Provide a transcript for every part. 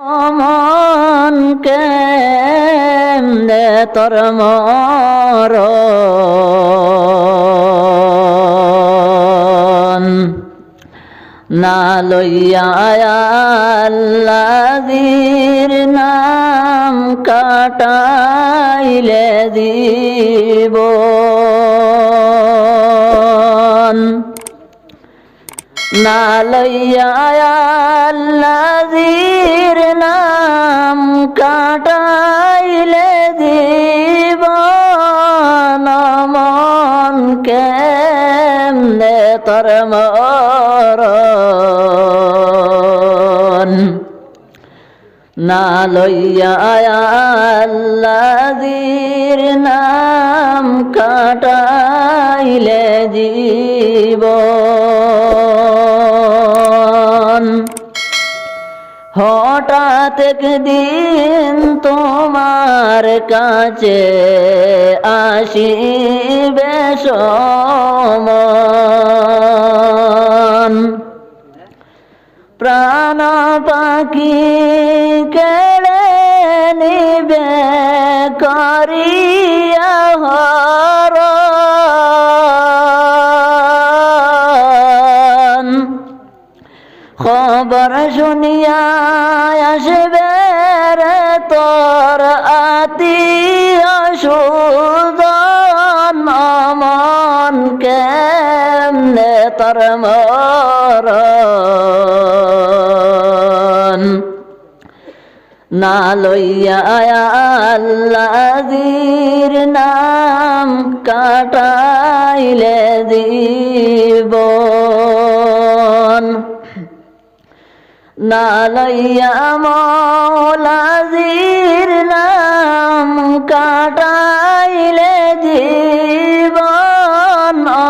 মন কেমনে তোর মরণ? না লইয়া আল্লাদির নাম কাটাইলে দিব। না লইয়া তোর মরণ না লইয়া আল্লাদির নাম কাটাইলে জীবন। হঠাৎ একদিন তোমার কাছে আসিবে সমন। প্রাণ পাখি কেড়ে নিবে করিয়া হরণ খবর শুনিয়া আসবে রে তোর আত্মীয় সুদন মন কেমনে তোর মরণ? না লইয়া আল্লাদির নাম কাটাইলে জীবন। না লইয়া মৌলাজির নাম কাটাইলে জীবন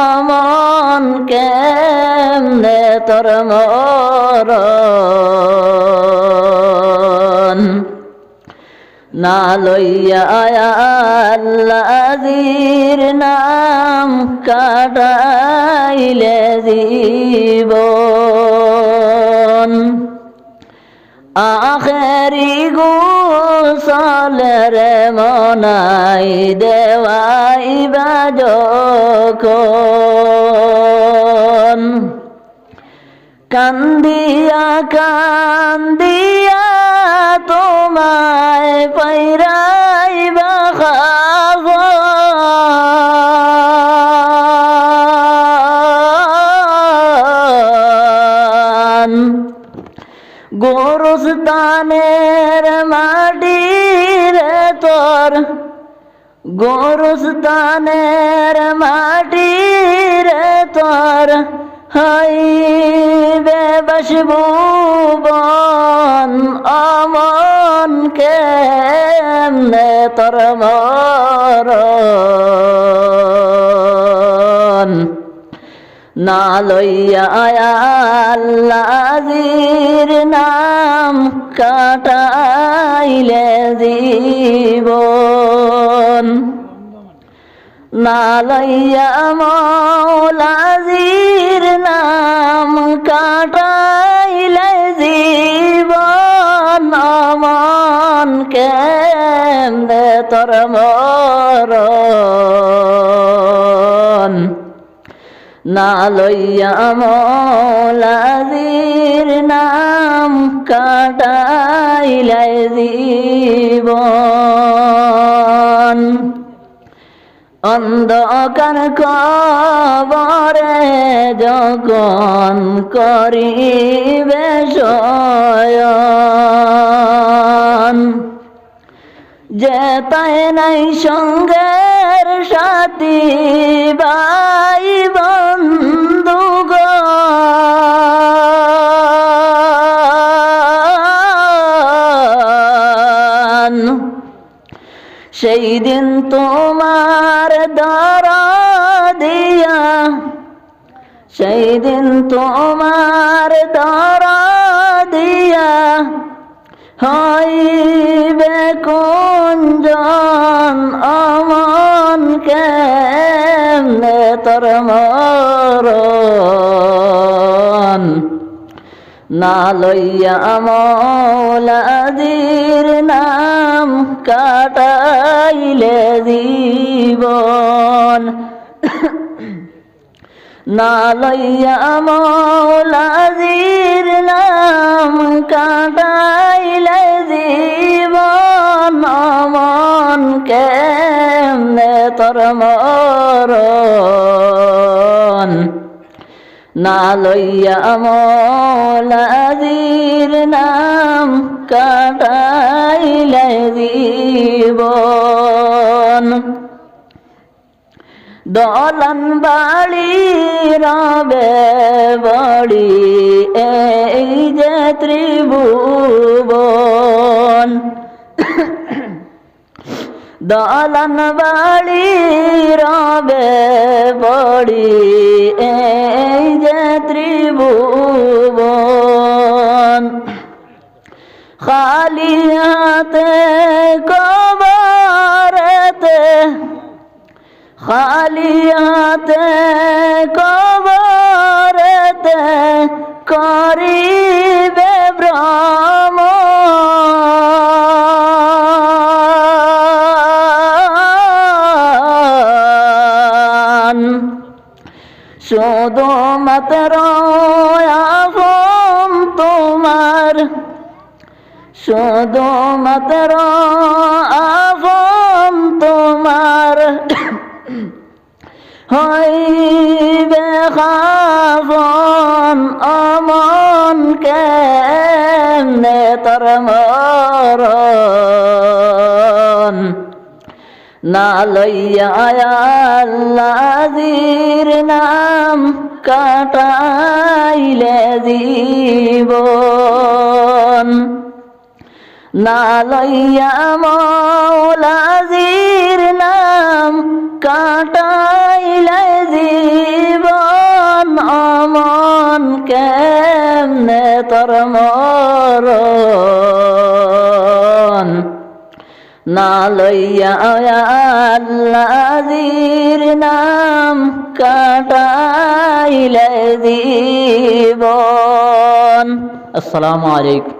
অমন কেমনে তোর মরণ? না লইয়া আল্লাদির নাম কাটাইলে জীবন আখেরি গোসলের মনাই দেওয়াইবা যখন কান্দিয়া কান্দিয়া তোমায় পাইরাইবা খাগন গোরস্তানের মাটির তোর গোরস্তানের মাটির তোর হইবে বসবুবন অমন কেমনে তোর মরণ? না লইয়া আল্লাহির নাম কাটাইলে জীবন। না লইয়া মৌলাজির নাম কাটাইলে জীবন। মন কেমনে তোর মরণ? না লইয়া মৌলাজির নাম কাটাইলে জীবন। অন্ধকার কবরে যখন করিবে শয়ন। যেতায় নাই সঙ্গের সাথী দ্বারা দিয়া সেই দিন তোমার দ্বারা দিয়া হইবে কুঞ্জন অমন কেমনে তোর মরণ? না লইয়া মৌলাদির নাম কাটাইলে জীবন না লইয়া মৌলাদির নাম কাটাইলে জীবন মন কেমনে তোর মরণ? না লইয়া মৌলাদির নাম কাটাইলে জীবন দলন বাড়ি রবে বড়ি, এই যে ত্রিভুবন। দলন বাড়ি রবে বড়ি, এই যে ত্রিভুবন। খালি হাতে কবরতে হাতে কবরতে করিবে ভ্রমণ শুধু মাত্র তোমার শুধু মাত্র হইবে খাফন অমন কেমনে তোর মরণ? না লইয়া নাম কাটাইলে জীবন। না লইয়া মৌলাজির নাম কাটাইলে জীবন অমন কেমনে তোর মরণ? না লইয়া আল্লাহির নাম কাটাইলে জীবন। আসসালামু আলাইকুম।